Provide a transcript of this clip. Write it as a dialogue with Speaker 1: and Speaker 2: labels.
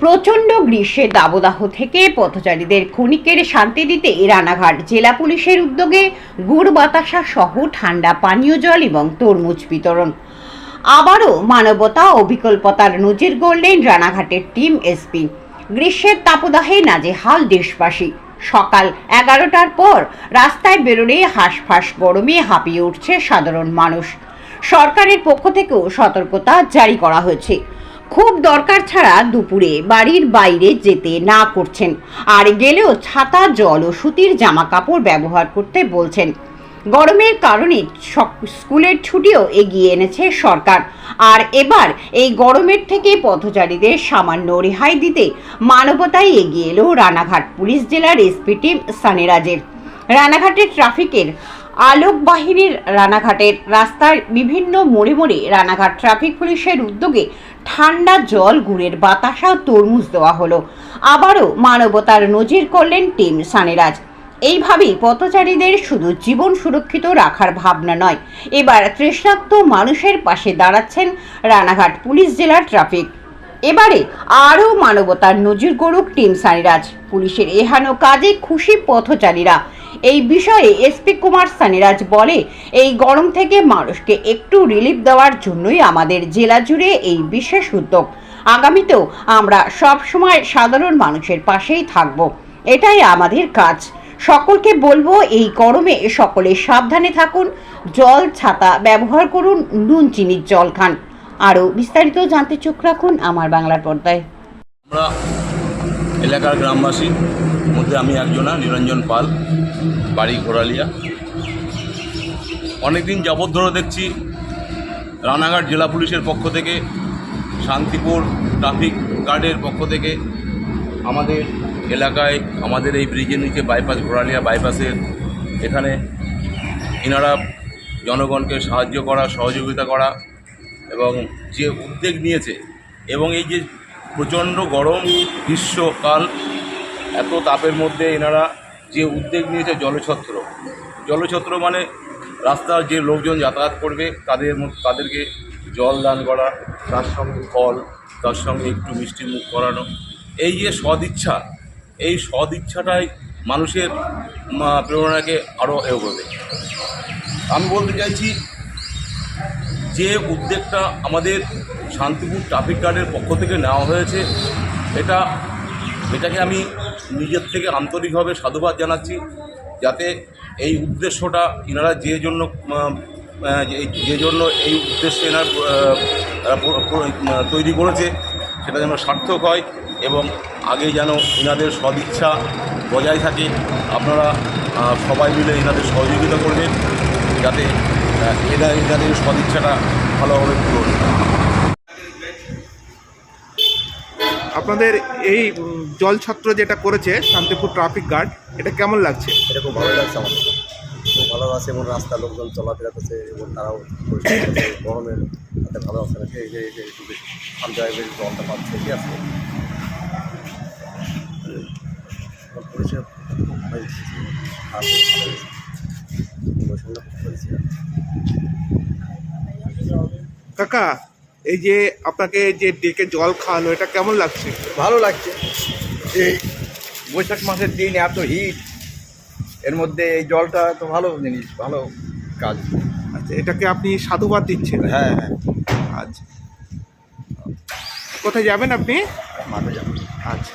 Speaker 1: প্রচণ্ড গ্রীষ্মের দাবদাহ থেকে পথচারীদের ক্ষণিকের শান্তি দিতে রানাঘাট জেলা পুলিশের উদ্যোগে গুড় বাতাসা সহ ঠান্ডা পানীয় জল এবং তরমুজ বিতরণ। আবারও মানবতা ও বিকল্পতার নজির গড়লেন রানাঘাটের টিম এসপি। গ্রীষ্মের তাপদাহে নাজেহাল দেশবাসী। সকাল এগারোটার পর রাস্তায় বেরোলে হাঁসফাঁস গরমে হাঁপিয়ে উঠছে সাধারণ মানুষ। সরকারের পক্ষ থেকেও সতর্কতা জারি করা হয়েছে। খুব দরকার ছাড়া দুপুরে বাড়ির বাইরে যেতে না করছেন। আর গেলেও ছাতা, জল ও সুতির জামা কাপড় ব্যবহার করতে বলছেন। গরমের কারণে সক- স্কুলের ছুটিও এগিয়ে এনেছে সরকার। আর এবার এই গরমের থেকে পথচারীদের সামান্য রেহাই দিতে মানবতায় এগিয়ে এলো রানাঘাট পুলিশ জেলার এসপি টিম সানেরাজের। রানাঘাটের ট্রাফিকের আলোক বাহিনীর রানাঘাটের রাস্তার বিভিন্ন মোড়ে মোড়ে রানাঘাট ট্রাফিক পুলিশের উদ্যোগে ঠান্ডা জল, গুড়ের বাতাসা তরমুজ দেওয়া হলো। আবারও মানবতার নজির করলেন টিম সানেরাজ। এইভাবেই পথচারীদের শুধু জীবন সুরক্ষিত রাখার ভাবনা নয়, এবার তৃষ্ণাক্ত মানুষের পাশে দাঁড়াচ্ছেন রানাঘাট পুলিশ জেলার ট্রাফিক। এবারে আরও মানবতার নজির গড়ুক টিম সানিরাজ। পুলিশের এহানো কাজে খুশি পথচারীরা। এই বিষয়ে এসপি কুমার সানিরাজ বলে, এই গরম থেকে মানুষকে একটু রিলিফ দেওয়ার জন্যই আমাদের জেলা জুড়ে এই বিশেষ উদ্যোগ। আগামীতেও আমরা সব সময় সাধারণ মানুষের পাশেই থাকব। এটাই আমাদের কাজ। সকলকে বলব, এই গরমে সকলে সাবধানে থাকুন, জল ছাতা ব্যবহার করুন, নুন চিনির জল খান। আরও বিস্তারিত জানতে চোখ রাখুন আমার বাংলার পর্দায়।
Speaker 2: এলাকার গ্রামবাসী, মধ্যে আমি একজনা, নিরঞ্জন পাল, বাড়ি ঘোরালিয়া অনেকদিন যাবৎ ধরে দেখছি রানাঘাট জেলা পুলিশের পক্ষ থেকে, শান্তিপুর ট্রাফিক গার্ডের পক্ষ থেকে আমাদের এলাকায়, আমাদের এই ব্রিজের নিচে বাইপাস ঘোরালিয়া বাইপাসের এখানে এনারা জনগণকে সাহায্য করা, সহযোগিতা করা এবং যে উদ্যোগ নিয়েছে এবং এই যে প্রচণ্ড গরম গ্রীষ্মকাল এত তাপের মধ্যে এনারা যে উদ্যোগ নিয়েছে জলছত্র। জলছত্র মানে রাস্তার যে লোকজন যাতায়াত করবে, তাদের তাদেরকে জল দান করা, তার সঙ্গে ফল, তার সঙ্গে একটু মিষ্টি মুখ করানো। এই যে সদিচ্ছা, এই সদিচ্ছাটাই মানুষের প্রেরণাকে আরও এগোবে। আমি বলতে চাইছি, যে উদ্যোগটা আমাদের শান্তিপুর ট্রাফিক গার্ডের পক্ষ থেকে নেওয়া হয়েছে এটা, এটাকে আমি নিজের থেকে আন্তরিকভাবে সাধুবাদ জানাচ্ছি, যাতে এই উদ্দেশ্যটা এনারা যে জন্য যে- জন্য এই উদ্দেশ্য এনার তৈরি করেছে, সেটা যেন সার্থক হয় এবং আগে যেন এনাদের সদিচ্ছা বজায় থাকে আপনারা সবাই মিলে এনাদের সহযোগিতা করবেন, যাতে এরা এনাদের সদিচ্ছাটা ভালোভাবে পূরণ।
Speaker 3: আপনাদের এই জল ছত্র যেটা করেছে শান্তিপুর ট্রাফিক গার্ড এটা কেমন লাগছে?
Speaker 4: এটা খুব ভালো লাগছে আমার খুব ভালো লাগছে এবং রাস্তা লোকজন চলাফেরা করছে এবং তারাও গরমের তাতে ভালো লাগছে না এই যে এই যে একটু বেশি ঠান্ডা বেশি জলটা পাচ্ছে ঠিক আছে? পরিষেবা খুব ভালো আর। পরিষেবা খুব
Speaker 3: কাকা এই যে আপনাকে যে ডেকে জল খাওয়ানো এটা কেমন লাগছে?
Speaker 5: ভালো লাগছে। এই বৈশাখ মাসের দিন এত হিট এর মধ্যে এই জলটা তো ভালো জিনিস ভালো কাজ।
Speaker 3: আচ্ছা এটাকে আপনি সাধুবাদ দিচ্ছেন?
Speaker 5: হ্যাঁ হ্যাঁ।
Speaker 3: আচ্ছা। কোথায় যাবেন আপনি?
Speaker 5: মাঠে যাবেন
Speaker 3: আচ্ছা।